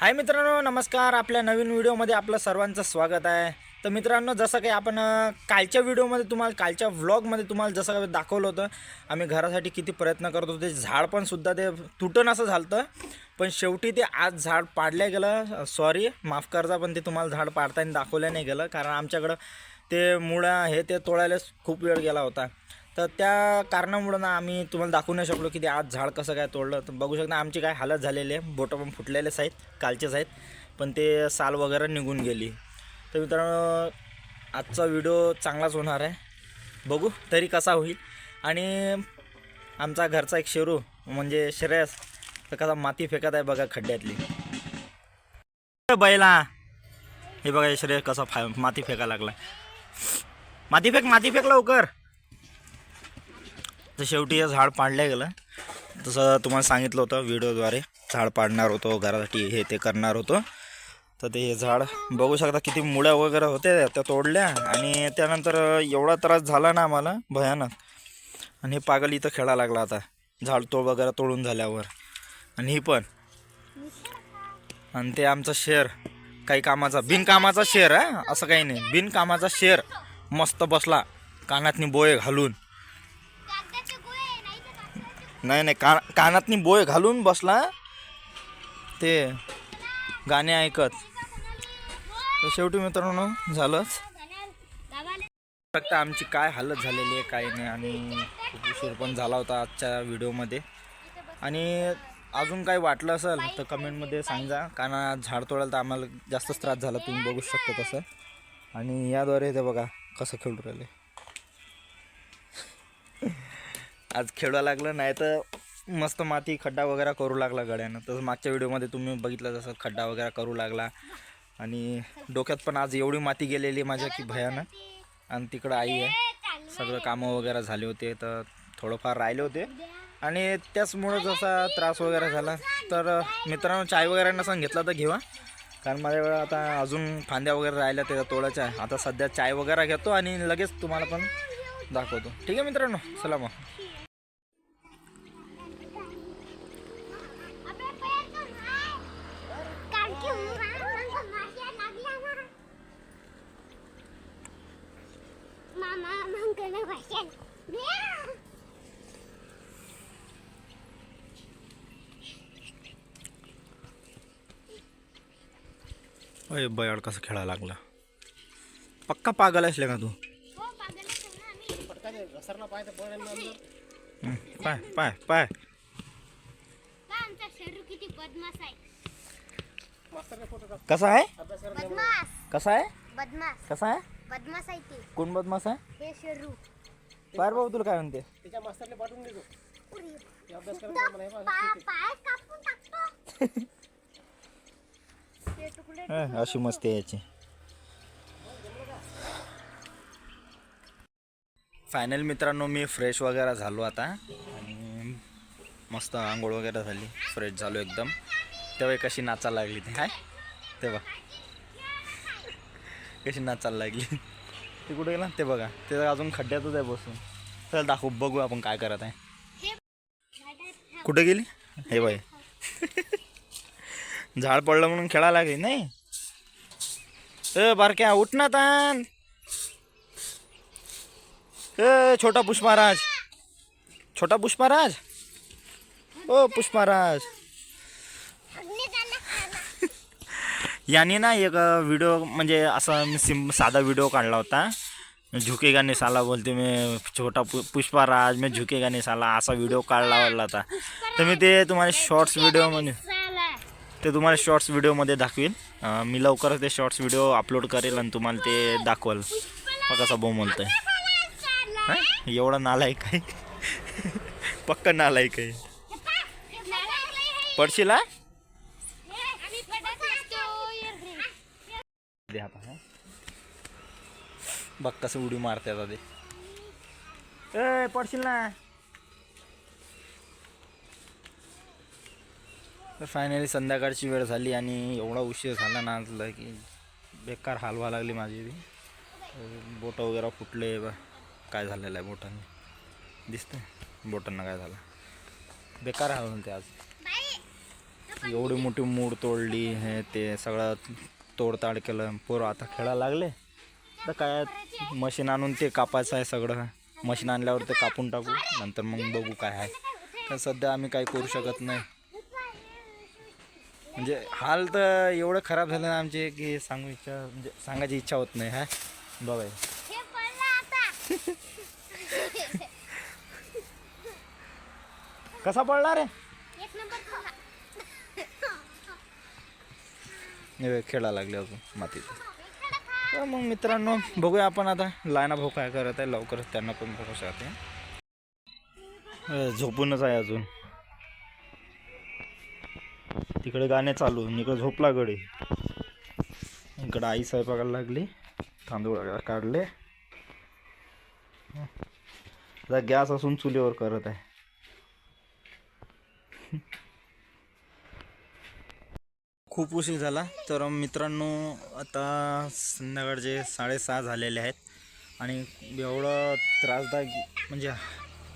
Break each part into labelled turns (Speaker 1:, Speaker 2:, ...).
Speaker 1: हाय मित्रांनो नमस्कार. आपल्या नवीन व्हिडिओमध्ये आपलं सर्वांचं स्वागत आहे. तर मित्रांनो जसं काही आपण कालच्या व्हिडिओमध्ये तुम्हाला कालच्या व्लॉगमध्ये तुम्हाला जसं काही दाखवलं होतं आम्ही घरासाठी किती प्रयत्न करत होतो. ते झाड पण सुद्धा ते तुटन असं झालं होतं. पण शेवटी ते आज झाड पाडलं गेलं. सॉरी माफ करजा पण ते तुम्हाला झाड पाडताना दाखवलं नाही गेलं. कारण आमच्याकडं ते मुळा हे ते तोडायला खूप वेळ गेला होता. तर त्या कारणामुळं ना आम्ही तुम्हाला दाखवू नाही शकलो की ते आज झाड कसं काय तोडलं. तर बघू शकता आमची काय हालत झालेली आहे. बोटं पण फुटलेलेच आहेत कालचेच आहेत. पण ते साल वगैरे निघून गेली. तर मित्रांनो आजचा व्हिडिओ चांगलाच होणार आहे. बघू तरी कसा होईल. आणि आमचा घरचा एक शेरू म्हणजे श्रेयस तर कसा माती फेकत आहे बघा खड्ड्यातली. बैला हे बघा हे श्रेयस कसा फा माती फेका लागला माती फेक माती फेक लवकर. तर शेवटी हे झाड पाडलं गेलं. तसं तुम्हाला सांगितलं होतं व्हिडिओद्वारे. झाड पाडणार होतो घरासाठी हे ते करणार होतो. तर ते हे झाड बघू शकता किती मुळ्या वगैरे होते त्या तोडल्या आणि त्यानंतर एवढा त्रास झाला ना आम्हाला भयानक. आणि हे पागल इथं खेळा लागला आता. झाड तोड वगैरे तोडून झाल्यावर. आणि ही पण. आणि ते आमचं शेर. काही कामाचा बिनकामाचा शेर आहे असं काही नाही. बिनकामाचा शेर. मस्त बसला. कानातनी बोळे घालून. नाही नाही का कानातनी बोय घालून बसला ते गाणे ऐकत. तर शेवटी मित्रांनो झालंच. फक्त आमची काय हालत झालेली आहे काय नाही आणि खूप उशीर पण झाला होता आजच्या व्हिडिओमध्ये. आणि अजून काही वाटलं असेल तर कमेंटमध्ये सांगा. कारण झाड तोडायला तर आम्हाला जास्तच त्रास झाला तुम्ही बघू शकता तसं. आणि याद्वारे ते बघा कसं खेळू राहिले. आज खेळायला लागलं नाही तर मस्त माती खड्डा वगैरे करू लागला गड्यानं. तसं मागच्या व्हिडिओमध्ये तुम्ही बघितलं जसं खड्डा वगैरे करू लागला. आणि डोक्यात पण आज एवढी माती गेलेली माझ्या की भयानं. आणि तिकडं आई आहे. सगळं कामं वगैरे झाले होते तर थोडंफार राहिले होते. आणि त्याचमुळं जसा त्रास वगैरे झाला तर मित्रांनो चाय वगैरे नसन घेतला तर घेवा. कारण माझ्याकडे आता अजून फांद्या वगैरे राहिल्या त्याच्या तोडायच्या. आहे. आता सध्या चाय वगैरे घेतो आणि लगेच तुम्हाला पण दाखवतो. ठीक आहे मित्रांनो चला मग. अय बयाड कसं खेळायला लागला. पक्का पागल असले का तू. हं, पाय पाय पाय. कसा आहे? कसा आहे? कसा आहे?
Speaker 2: बदमाश आहे ते.
Speaker 1: कोण बदमास आहे?
Speaker 2: हे शरू.
Speaker 1: पार भाऊ तुला काय म्हणते?
Speaker 2: पाय कापून टाकतो. ते तुकडे
Speaker 1: हं, अशी मस्ती आहे याची. फायनल मित्रांनो मी फ्रेश वगैरे झालो आता. आणि मस्त आंघोळ वगैरे झाली. फ्रेश झालो एकदम. तेव्हा कशी नाचायला लागली ती काय तेव्हा. कशी नाचायला लागली? ते कुठे गेला? ते बघा. ते अजून खड्ड्यातच आहे बसून. चल दाखवू. बघू आपण काय करत आहे. कुठे गेली? हे बाई. झाड पडलं म्हणून खेळायला लागली नाही? ए बारक्या उठ ना तान. ए छोटा पुष्पाराज. छोटा पुष्पाराज? ओ पुष्पाराज. याने ना एक व्हिडिओ म्हणजे असा मी सिम साधा व्हिडिओ काढला होता. झुकेगा नाही साला बोलते मी छोटा पु पुष्पाराज मी झुकेगा नाही साला असा व्हिडिओ काढला होता. तर मी ते तुम्हाला शॉर्ट्स व्हिडिओमध्ये ते तुम्हाला शॉर्ट्स व्हिडिओमध्ये दाखवीन. मी लवकरच ते शॉर्ट्स व्हिडिओ अपलोड करेल आणि तुम्हाला ते दाखवल. कसा बोम म्हणतोय हं? एवढा नालायक आहे. पक्का नालायक आहे. पडशील हा? दे हं? बघ कसं उडी मारते आता ते. ए पडशील ना. तर फायनली संध्याकाळची वेळ झाली आणि एवढा उशीर झाला ना आजला की बेकार हालवा लागली माझी ती बोटं वगैरे फुटले बा काय झालेलं आहे बोटांनी. दिसतंय बोटांना काय झालं. बेकार हाल होते आज. एवढी मोठी मूड तोडली हे ते सगळं तोडताड केलं पोरं आता खेळायला लागले. तर काय मशीन आणून ते कापायचं आहे सगळं. मशीन आणल्यावर ते कापून टाकू नंतर मग बघू काय आहे. तर सध्या आम्ही काही करू शकत नाही. म्हणजे हाल तर एवढं खराब झालं ना आमचे की सांगू इच्छा म्हणजे सांगायची इच्छा होत नाही हा बघा कसा पडला रे?
Speaker 2: खेळा
Speaker 1: हे खेळायला लागले अजून मातीत. तर मग मित्रांनो बघूया आपण आता लायना भाऊ काय करत आहे लवकरच त्यांना पण बघू शकते. झोपूनच आहे अजून. तिकडे गाणे चालू आणि इकडे झोपला गडी इकडे आई स्वयंपाकाला लागली तांदूळ काढले. आता गॅस असून चुलीवर करत आहे. खूप उशीर झाला. तर मित्रांनो आता संध्याकाळचे साडेसहा झालेले आहेत. आणि एवढं त्रासदायक म्हणजे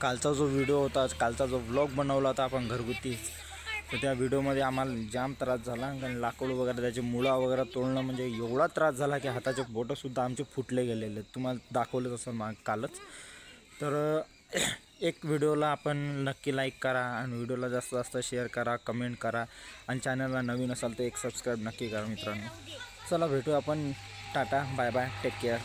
Speaker 1: कालचा जो व्हिडिओ होता कालचा जो ब्लॉग बनवला होता आपण घरगुती तर त्या व्हिडिओमध्ये आम्हाला जाम त्रास झाला. कारण लाकूड वगैरे त्याचे मुळा वगैरे तोडणं म्हणजे एवढा त्रास झाला की हाताचे बोटंसुद्धा आमचे फुटले गेलेले तुम्हाला दाखवलं तसं माग कालच. तर एक व्हिडिओला आपण नक्की लाईक करा आणि व्हिडिओला जास्त जास्त शेअर करा कमेंट करा आणि चॅनलला नवीन असाल तर एक सबस्क्राईब नक्की करा मित्रांनो. चला भेटू आपण. Tata bye bye take care